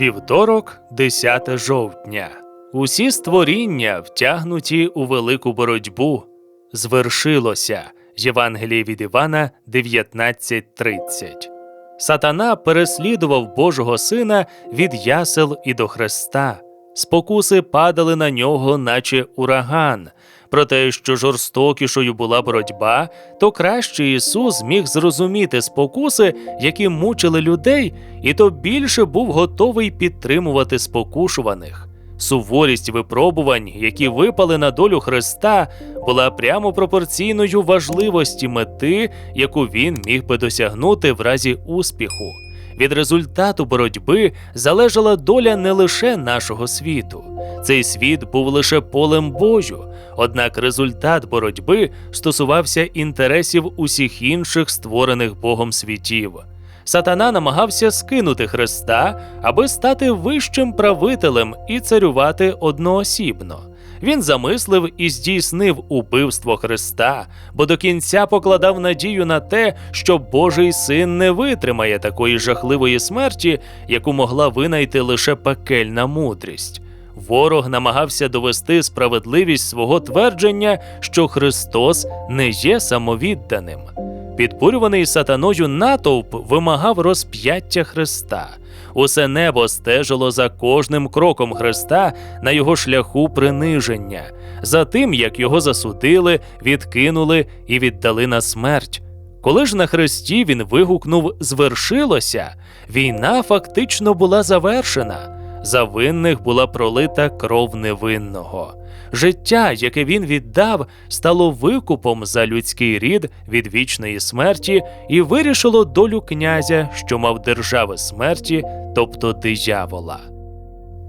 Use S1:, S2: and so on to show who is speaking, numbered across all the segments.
S1: Вівторок, 10 жовтня. Усі створіння втягнуті у велику боротьбу. Звершилося. Євангеліє від Івана 19.30. Сатана переслідував Божого Сина від ясел і до Христа. Спокуси падали на нього, наче ураган. Про те, що жорстокішою була боротьба, то краще Ісус міг зрозуміти спокуси, які мучили людей, і то більше був готовий підтримувати спокушуваних. Суворість випробувань, які випали на долю Христа, була прямо пропорційною важливості мети, яку він міг би досягнути в разі успіху. Від результату боротьби залежала доля не лише нашого світу. Цей світ був лише полем бою, однак результат боротьби стосувався інтересів усіх інших створених Богом світів. Сатана намагався скинути Христа, аби стати вищим правителем і царювати одноосібно. Він замислив і здійснив убивство Христа, бо до кінця покладав надію на те, що Божий син не витримає такої жахливої смерті, яку могла винайти лише пекельна мудрість. Ворог намагався довести справедливість свого твердження, що Христос не є самовідданим. Підбурюваний сатаною натовп вимагав розп'яття Христа. Усе небо стежило за кожним кроком Христа на його шляху приниження, за тим, як його засудили, відкинули і віддали на смерть. Коли ж на хресті він вигукнув Звершилося, війна фактично була завершена. За винних була пролита кров невинного. Життя, яке він віддав, стало викупом за людський рід від вічної смерті і вирішило долю князя, що мав держави смерті, тобто диявола.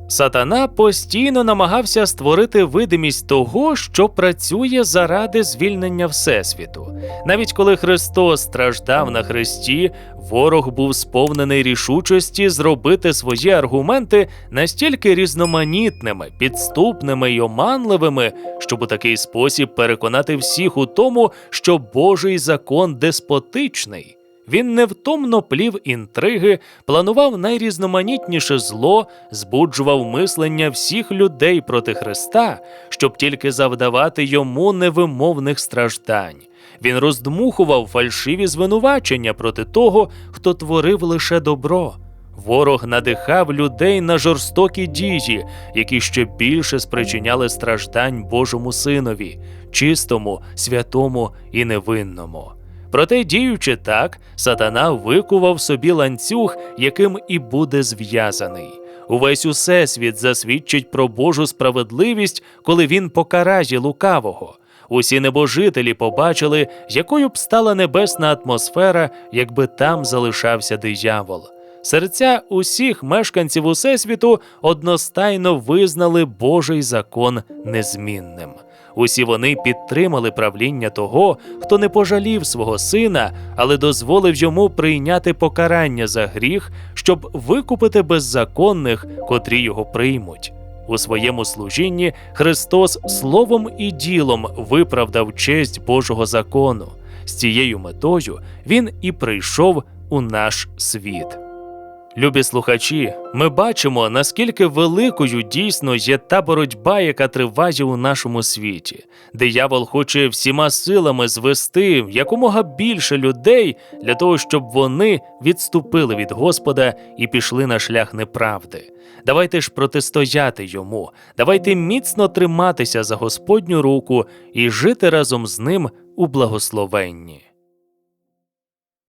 S1: Сатана постійно намагався створити видимість того, що працює заради звільнення Всесвіту. Навіть коли Христос страждав на хресті, ворог був сповнений рішучості зробити свої аргументи настільки різноманітними, підступними й оманливими, щоб у такий спосіб переконати всіх у тому, що Божий закон деспотичний. Він невтомно плів інтриги, планував найрізноманітніше зло, збуджував мислення всіх людей проти Христа, щоб тільки завдавати йому невимовних страждань. Він роздмухував фальшиві звинувачення проти того, хто творив лише добро. Ворог надихав людей на жорстокі дії, які ще більше спричиняли страждань Божому синові, чистому, святому і невинному. Проте, діючи так, сатана викував собі ланцюг, яким і буде зв'язаний. Увесь усесвіт засвідчить про Божу справедливість, коли він покарає лукавого. Усі небожителі побачили, якою б стала небесна атмосфера, якби там залишався диявол. Серця усіх мешканців усесвіту одностайно визнали Божий закон незмінним. Усі вони підтримали правління того, хто не пожалів свого сина, але дозволив йому прийняти покарання за гріх, щоб викупити беззаконних, котрі його приймуть. У своєму служінні Христос словом і ділом виправдав честь Божого закону. З цією метою Він і прийшов у наш світ. Любі слухачі, ми бачимо, наскільки великою дійсно є та боротьба, яка триває у нашому світі. Диявол хоче всіма силами звести якомога більше людей для того, щоб вони відступили від Господа і пішли на шлях неправди. Давайте ж протистояти йому, давайте міцно триматися за Господню руку і жити разом з ним у благословенні.